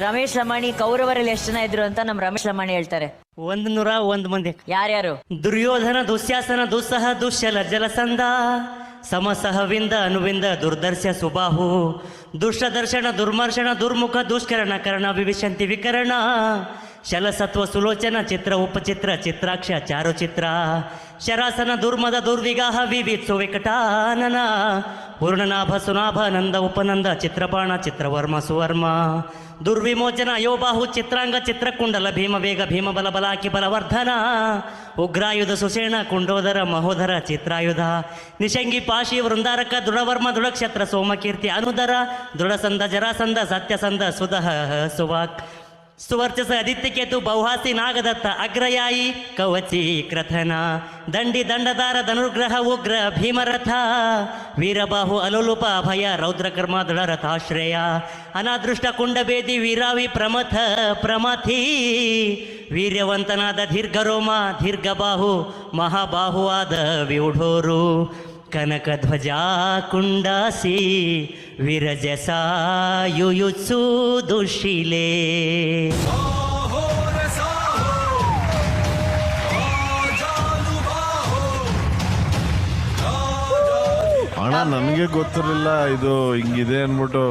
ರಮೇಶ್ ಲಮಾಣಿ ಕೌರವರಲ್ಲಿ ಎಷ್ಟು ಜನ ಇದ್ರು ಅಂತ ನಮ್ ರಮೇಶ್ ಲಮಾಣಿ ಹೇಳ್ತಾರೆ. ಒಂದ್ ನೂರ ಒಂದ್ ಮಂದಿ. ಯಾರ್ಯಾರು? ದುರ್ಯೋಧನ ದುಶ್ಯಾಸನ ದುಸ್ಸಹ ದುಶ್ಯಲ ಜಲಸಂದ ಸಮಸಹವಿಂದ ಅನುವಿಂದ ದುರ್ದರ್ಶ ಸುಬಾಹು ದುಷ್ಟದರ್ಶನ ದುರ್ಮರ್ಶನ ದುರ್ಮುಖ ದುಷ್ಕರಣ ಕರ್ಣ ವಿವಿಶಂತಿ ವಿಕರಣ ಶಲಸತ್ವ ಸುಲೋಚನ ಚಿತ್ರ, ಉಪಚಿತ್ರ, ಚಿತ್ರಾಕ್ಷ, ಚಾರುಚಿತ್ರ. ಶರಾಸನ ದುರ್ಮದ ದುರ್ವಿಗಾಹ ವಿವಿತ್ಸು ವಿಕಟಾನನ. ಪೂರ್ಣನಾಭ, ಸುನಾಭ, ನಂದ, ಉಪನಂದ, ಚಿತ್ರಪಾಣ, ಚಿತ್ರವರ್ಮ, ಸುವರ್ಮ. ದುರ್ವಿಮೋಚನ, ಯೋಬಾಹು, ಚಿತ್ರಾಂಗ, ಚಿತ್ರಕುಂಡಲ, ಭೀಮ ವೇಗ, ಭೀಮ ಬಲ, ಬಲಾಕಿ, ಬಲವರ್ಧನ. ಉಗ್ರಾಯುಧ ಸುಸೇಣ ಕುಂಡೋದರ, ಮಹೋದರ, ಚಿತ್ರಾಯುಧ. ನಿಶಂಗಿ, ಪಾಶಿ, ವೃಂದಾರಕ, ದೃಢವರ್ಮ, ದೃಢಕ್ಷತ್ರ, ಸೋಮಕೀರ್ತಿ, ಅನುದರ, ದೃಢಸಂದ, ಜರಾಸಂದ, ಸತ್ಯಸಂದ, ಸುಧ, ಸುವಾಕ್. ಸುವರ್ಚಸ ಅದಿತ್ಯಕೇತು ಬಹುಹಾಸಿ ನಾಗದತ್ತ ಅಗ್ರಯಾಯಿ ಕವಚಿ ಕ್ರಥನ. ದಂಡಿ ದಂಡದಾರ ಧನುರ್ಗ್ರಹ ಉಗ್ರ ಭೀಮರಥ. ವೀರಬಾಹು ಅಲುಲುಪ ಅಭಯ ರೌದ್ರಕರ್ಮ ದೃಢರಥಾಶ್ರಯ ಅನಾದೃಷ್ಟ ಕುಂಡಬೇದಿ ವೀರಾವಿ ಪ್ರಮಥ ಪ್ರಮಥಿ. ವೀರ್ಯವಂತನಾದ ದೀರ್ಘರೋಮ ದೀರ್ಘಬಾಹು ಮಹಾಬಾಹುವಾದ ವ್ಯೂಢೋರು ಕನಕಧ್ವಜ ಕುಂಡಾಸಿ ವಿರಜ ಸಾಯುಯುತ್ಸು ದುಶಿಲೆ ಅಣ್ಣ ನನಗೆ ಗೊತ್ತಿರಲಿಲ್ಲ ಇದು ಹಿಂಗಿದೆ ಅನ್ಬಿಟ್ಟು